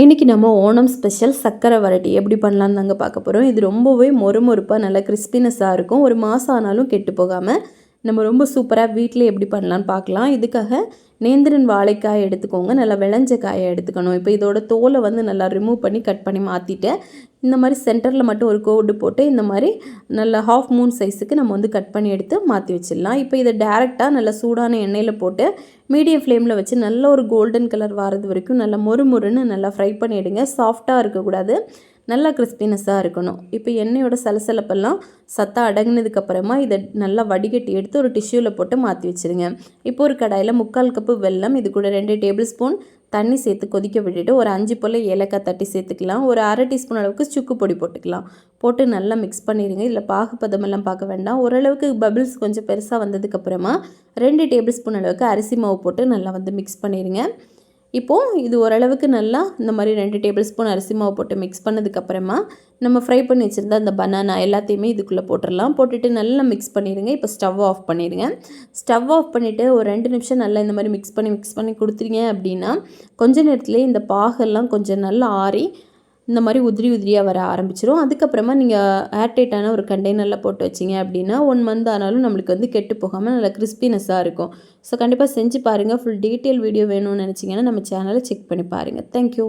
இன்றைக்கி நம்ம ஓணம் ஸ்பெஷல் சக்கரை வரட்டி. எப்படி பண்ணலான்னு தாங்க பார்க்க போகிறோம் இது ரொம்பவே மொறுமொறுப்பாக நல்லா கிறிஸ்பினஸ்ஸாக இருக்கும். ஒரு மாதம் ஆனாலும் கெட்டு போகாமல் நம்ம ரொம்ப சூப்பராக வீட்டில் எப்படி பண்ணலான்னு பார்க்கலாம். இதுக்காக நேந்திரன் வாழைக்காய் எடுத்துக்கோங்க. நல்லா விளைஞ்ச காயை எடுத்துக்கணும். இப்போ இதோட தோலை வந்து நல்லா ரிமூவ் பண்ணி கட் பண்ணி மாற்றிட்டேன் இந்த மாதிரி சென்டரில் மட்டும் ஒரு கோடு போட்டு இந்த மாதிரி நல்லா ஹாஃப் மூன் சைஸுக்கு நம்ம வந்து கட் பண்ணி எடுத்து மாற்றி வச்சிடலாம். இப்போ இதை டேரெக்டாக நல்லா சூடான எண்ணெயில் போட்டு மீடியம் ஃப்ளேமில் வச்சு நல்ல ஒரு கோல்டன் கலர் வரது வரைக்கும் நல்லா மொறு மொறுன்னு நல்லா ஃப்ரை பண்ணிவிடுங்க சாஃப்டாக இருக்கக்கூடாது. நல்லா கிறிஸ்பினஸ்ஸாக இருக்கணும். இப்போ எண்ணெயோட சலசலப்பெல்லாம் சத்தம் அடங்கினதுக்கப்புறமா இதை நல்லா வடிகட்டி எடுத்து ஒரு டிஷ்யூவில் போட்டு மாற்றி வச்சுருங்க. இப்போ ஒரு கடாயில் முக்கால் கப்பு வெல்லம் இது கூட ரெண்டு டேபிள் ஸ்பூன் தண்ணி சேர்த்து கொதிக்க விட்டுட்டு ஒரு அஞ்சு போல் ஏலக்காய் தட்டி சேர்த்துக்கலாம். ஒரு அரை டீஸ்பூன் அளவுக்கு சுக்கு பொடி போட்டுக்கலாம். போட்டு நல்லா மிக்ஸ் பண்ணிடுங்க இதில் பாகுப்பதமெல்லாம் பார்க்க வேண்டாம். ஓரளவுக்கு பபிள்ஸ் கொஞ்சம் பெருசாக வந்ததுக்கப்புறமா ரெண்டு டேபிள் ஸ்பூன் அளவுக்கு அரிசி மாவு போட்டு நல்லா வந்து மிக்ஸ் பண்ணிடுங்க இப்போது இது ஓரளவுக்கு நல்லா இந்த மாதிரி ரெண்டு டேபிள் ஸ்பூன் அரிசி மாவு போட்டு மிக்ஸ் பண்ணதுக்கப்புறமா நம்ம ஃப்ரை பண்ணி வச்சுருந்த அந்த பனானா எல்லாத்தையுமே இதுக்குள்ளே போட்டுடலாம். போட்டுட்டு நல்லா மிக்ஸ் பண்ணிடுங்க. இப்போ ஸ்டவ் ஆஃப் பண்ணிடுங்க. ஸ்டவ் ஆஃப் பண்ணிவிட்டு ஒரு ரெண்டு நிமிஷம் நல்லா இந்த மாதிரி மிக்ஸ் பண்ணி மிக்ஸ் பண்ணி கொடுத்துருங்க அப்படின்னா கொஞ்ச நேரத்துலேயே இந்த பாகெல்லாம் கொஞ்சம் நல்லா ஆறி இந்த மாதிரி உதிரி உதிரியாக வர ஆரம்பிச்சிரும். அதுக்கப்புறமா நீங்கள் ஏர்டைட்டான ஒரு கண்டெய்னரில் போட்டு வச்சிங்க அப்படின்னா ஒன் மந்த் ஆனாலும் நம்மளுக்கு வந்து கெட்டு போகாமல் நல்லா கிறிஸ்பினஸ்ஸாக இருக்கும். ஸோ கண்டிப்பாக செஞ்சு பாருங்கள் ஃபுல் டீட்டெயில் வீடியோ வேணும்னு நினச்சிங்கன்னா நம்ம சேனலை செக் பண்ணி பாருங்கள் தேங்க்யூ